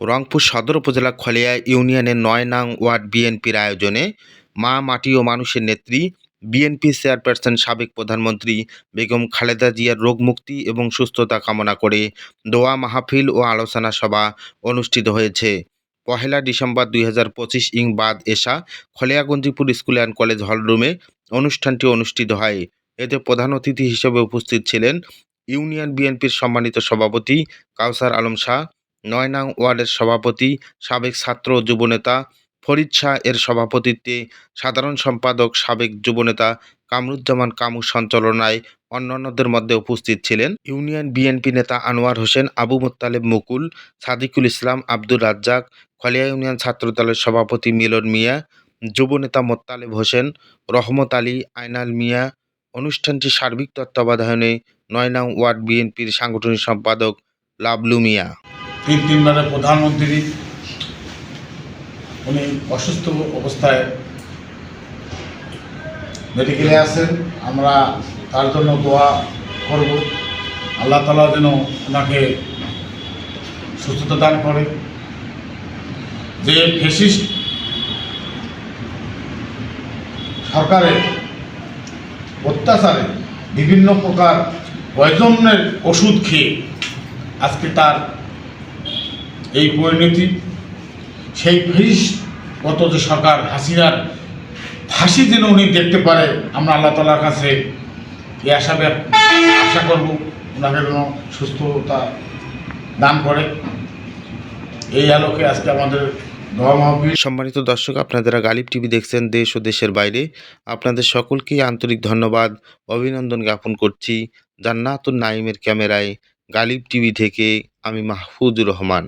রংপুর সদর উপজেলা খলিয়া ইউনিয়নের নয় নং ওয়ার্ড বিএনপির আয়োজনে মা, মাটি ও মানুষের নেত্রী, বিএনপি চেয়ারপারসন, সাবেক প্রধানমন্ত্রী বেগম খালেদা জিয়ার রোগমুক্তি এবং সুস্থতা কামনা করে দোয়া, মাহফিল ও আলোচনা সভা অনুষ্ঠিত হয়েছে। পহেলা ডিসেম্বর দুই হাজার পঁচিশ ইং বাদ এশা খলিয়াগঞ্জিপুর স্কুল অ্যান্ড কলেজ হলরুমে অনুষ্ঠানটি অনুষ্ঠিত হয়। এতে প্রধান অতিথি হিসেবে উপস্থিত ছিলেন ইউনিয়ন বিএনপির সম্মানিত সভাপতি কাউসার আলম শাহ নয় নং ওয়ার্ডের সভাপতি, সাবেক ছাত্র যুবনেতা ফরিদ শাহ এর সভাপতিত্বে সাধারণ সম্পাদক, সাবেক যুবনেতা কামরুজ্জামান কামু সঞ্চালনায় অন্যান্যদের মধ্যে উপস্থিত ছিলেন ইউনিয়ন বিএনপি নেতা আনোয়ার হোসেন, আবু মোত্তালেব মুকুল, সাদিকুল ইসলাম, আব্দুর রাজ্জাক, খলিয়া ইউনিয়ন ছাত্রদলের সভাপতি মিলন মিয়া, যুবনেতা মোত্তালেব হোসেন, রহমত আলী, আইনাল মিয়া, অনুষ্ঠানটি সার্বিক তত্ত্বাবধানে নয়নাং ওয়ার্ড বিএনপির সাংগঠনিক সম্পাদক লাবলু মিয়া। তিন তিনবারের প্রধানমন্ত্রী, উনি অসুস্থ অবস্থায় মেডিকেলে আছেন। আমরা তার জন্য দোয়া করব। আল্লাহ তালা যেন ওনাকে সুস্থতা দান করে। যে ফেসিস্ট সরকারের অত্যাচারে বিভিন্ন প্রকার পয়জনের ওষুধ খেয়ে আজকে তার এই পরিণতি, সেই গত যে সরকার হাসিনার ফাঁসি যেন উনি দেখতে পারে, আমরা আল্লাহ তালার কাছে এই আশা আশা করব ওনাকে যেন সুস্থতা দান করে। এই আলোকে আজকে আমাদের সম্মানিত দর্শক, আপনারা গালিব টিভি দেখছেন দেশ ও দেশের বাইরে, আপনাদের সকলকেই আন্তরিক ধন্যবাদ, অভিনন্দন জ্ঞাপন করছি জান্নাতুন নাইমের ক্যামেরায় গালিব টিভি থেকে আমি মাহফুজুর রহমান।